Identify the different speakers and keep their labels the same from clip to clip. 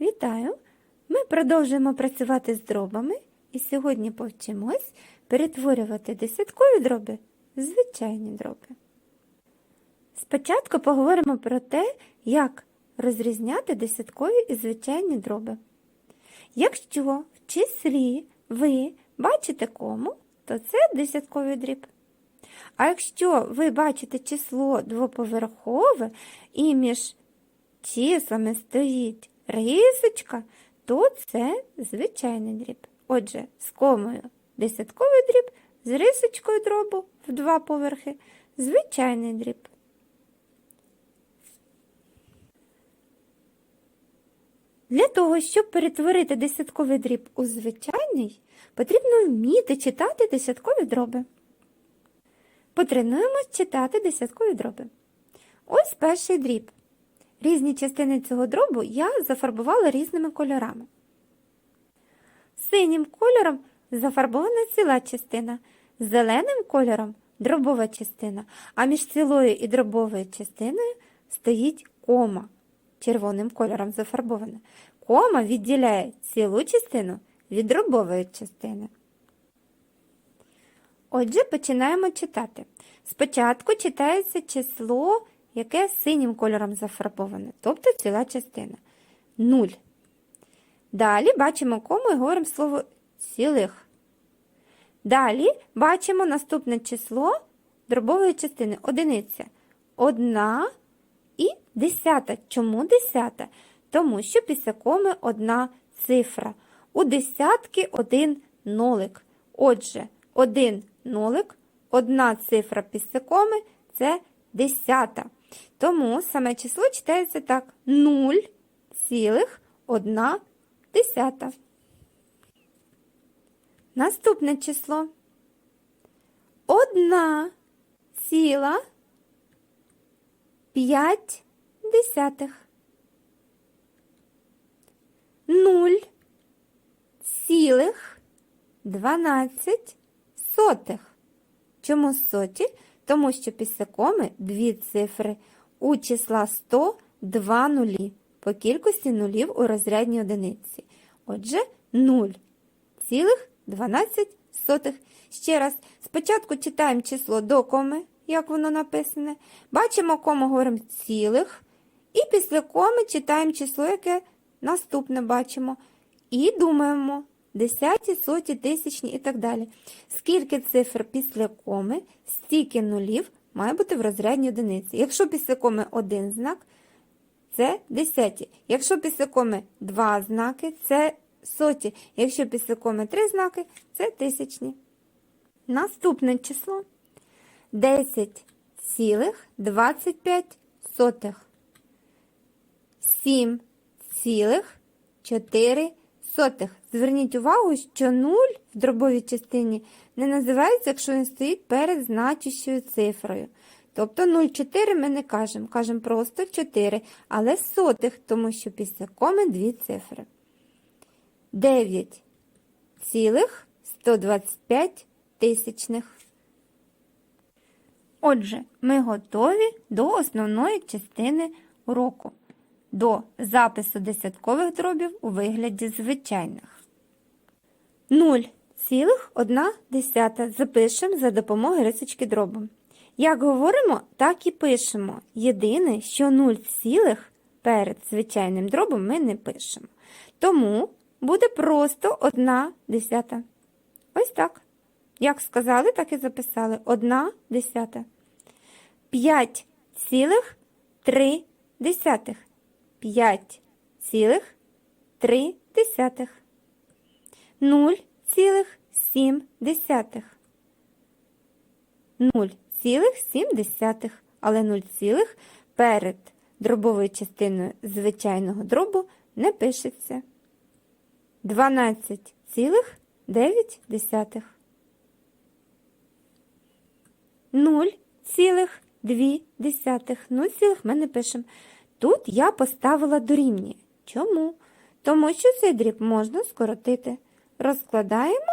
Speaker 1: Вітаю! Ми продовжуємо працювати з дробами і сьогодні повчимось перетворювати десяткові дроби в звичайні дроби. Спочатку поговоримо про те, як розрізняти десяткові і звичайні дроби. Якщо в числі ви бачите кому, то це десятковий дріб. А якщо ви бачите число двоповерхове і між числами стоїть рисочка, то це звичайний дріб. Отже, з комою десятковий дріб, з рисочкою дробу в два поверхи, звичайний дріб. Для того, щоб перетворити десятковий дріб у звичайний, потрібно вміти читати десяткові дроби. Потренуємось читати десяткові дроби. Ось перший дріб. Різні частини цього дробу я зафарбувала різними кольорами. Синім кольором зафарбована ціла частина, зеленим кольором дробова частина, а між цілою і дробовою частиною стоїть кома. Червоним кольором зафарбована. Кома відділяє цілу частину від дробової частини. Отже, починаємо читати. Спочатку читається число, яке синім кольором зафарбоване, тобто ціла частина. 0. Далі бачимо кому і говоримо слово цілих. Далі бачимо наступне число дробової частини одиниця. Одна і десята. Чому десята? Тому що після коми одна цифра. У десятки один нолик. Отже, один нолик, одна цифра після коми це десята. Тому саме число читається так: 0,1 десята. Наступне число. Одна ціла п'ять десятих. Нуль цілих дванадцять сотих. Чому соті? Тому що після коми дві цифри. У числа 100 два нулі по кількості нулів у розрядній одиниці. Отже, 0 цілих 12. Ще раз, спочатку читаємо число до коми, як воно написане. Бачимо кому говоримо цілих. І після коми читаємо число, яке наступне бачимо. І думаємо десяті, соті, тисячні і так далі. Скільки цифр після коми, стільки нулів має бути в розрядній одиниці. Якщо після коми один знак, це десяті. Якщо після коми два знаки, це соті. Якщо після коми три знаки, це тисячні. Наступне число 10,25 сотих. 7,4 сотих. Зверніть увагу, що 0 в дробовій частині не називається, якщо він стоїть перед значущою цифрою. Тобто 0,4 ми не кажемо, кажемо просто 4, але сотих, тому що після коми дві цифри. 9,125 тисячних. Отже, ми готові до основної частини уроку, до запису десяткових дробів у вигляді звичайних. 0,1 запишемо за допомогою рисочки дробу. Як говоримо, так і пишемо. Єдине, що 0, перед звичайним дробом ми не пишемо. Тому буде просто 1 десята. Ось так. Як сказали, так і записали. 1 десята. 5,3 5,3, 0,7, 0,7, але 0, перед дробовою частиною звичайного дробу не пишеться. 12,9. 0,2. 0, ми не пишемо. Тут я поставила дорівнює. Чому? Тому що цей дріб можна скоротити. Розкладаємо,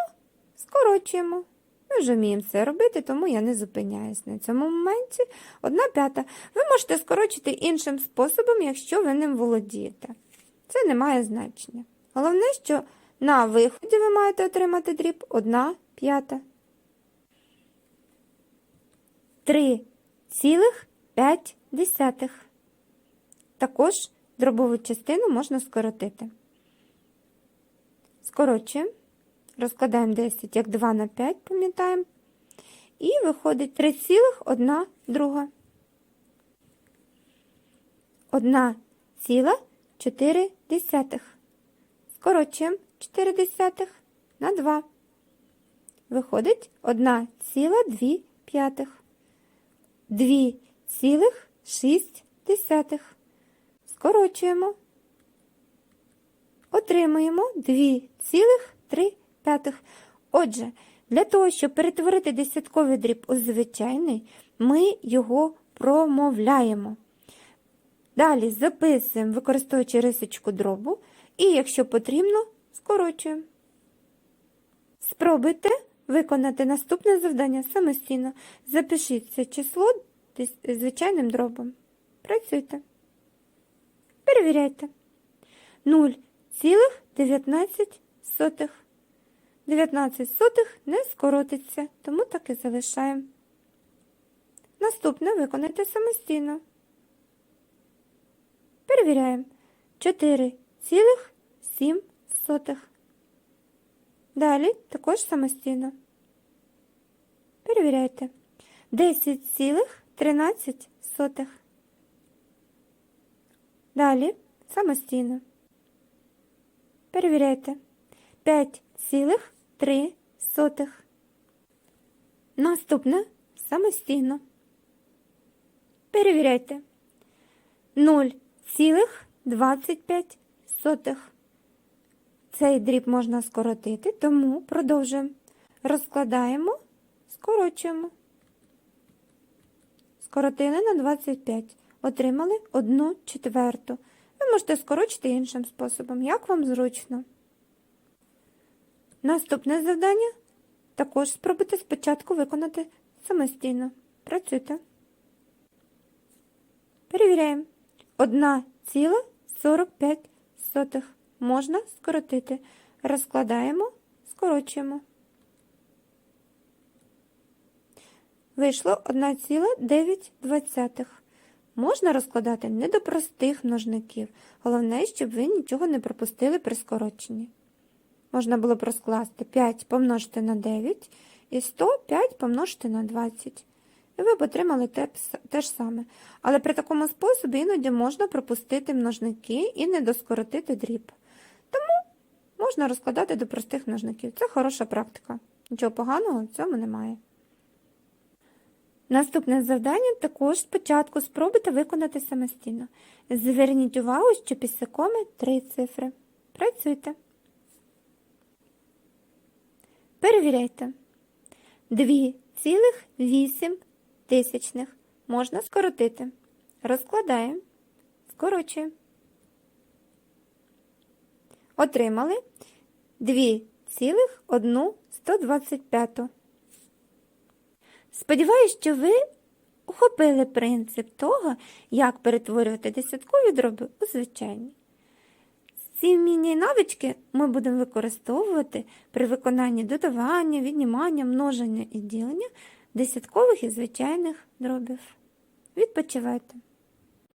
Speaker 1: скорочуємо. Ми вже вміємо це робити, тому я не зупиняюсь на цьому моменті. Одна п'ята. Ви можете скорочити іншим способом, якщо ви ним володієте. Це не має значення. Головне, що на виході ви маєте отримати дріб 1 п'ята. 3,5. Також дробову частину можна скоротити. Скорочуємо, розкладаємо 10 як 2 на 5, пам'ятаємо. І виходить 3,1 друга. 1,4. Скорочуємо 4 десятих на 2. Виходить 1,2 п'ятих. 2,6. Скорочуємо. Отримуємо 2,3. Отже, для того, щоб перетворити десятковий дріб у звичайний, ми його промовляємо. Далі записуємо, використовуючи рисочку дробу, і, якщо потрібно, скорочуємо. Спробуйте виконати наступне завдання самостійно. Запишіть це число звичайним дробом. Працюйте. Перевіряйте. 0,19. 19 сотих не скоротиться, тому так і залишаємо. Наступне виконайте самостійно. Перевіряємо. 4,7. Далі також самостійно. Перевіряйте. 10,13. Далі самостійно. Перевіряйте. 5,3. Наступне самостійно. Перевіряйте. 0,25. Цей дріб можна скоротити, тому продовжуємо. Розкладаємо, скорочуємо. Скоротили на 25. Отримали 1 четверту. Ви можете скорочити іншим способом, як вам зручно. Наступне завдання також спробуйте спочатку виконати самостійно. Працюйте. Перевіряємо. 1,45 можна скоротити. Розкладаємо, скорочуємо. Вийшло 1,9. Можна розкладати не до простих множників. Головне, щоб ви нічого не пропустили при скороченні. Можна було б розкласти 5 помножити на 9 і 105 помножити на 20. І ви б отримали те, те ж саме. Але при такому способі іноді можна пропустити множники і не доскоротити дріб. Тому можна розкладати до простих множників. Це хороша практика. Нічого поганого в цьому немає. Наступне завдання також спочатку спробуйте виконати самостійно. Зверніть увагу, що після коми три цифри. Працюйте. Перевіряйте. 2,8 тисячних можна скоротити. Розкладаємо, скорочуємо. Отримали 2,125. Сподіваюсь, що ви ухопили принцип того, як перетворювати десяткові дроби у звичайні. Ці вміння навички ми будемо використовувати при виконанні додавання, віднімання, множення і ділення десяткових і звичайних дробів. Відпочивайте!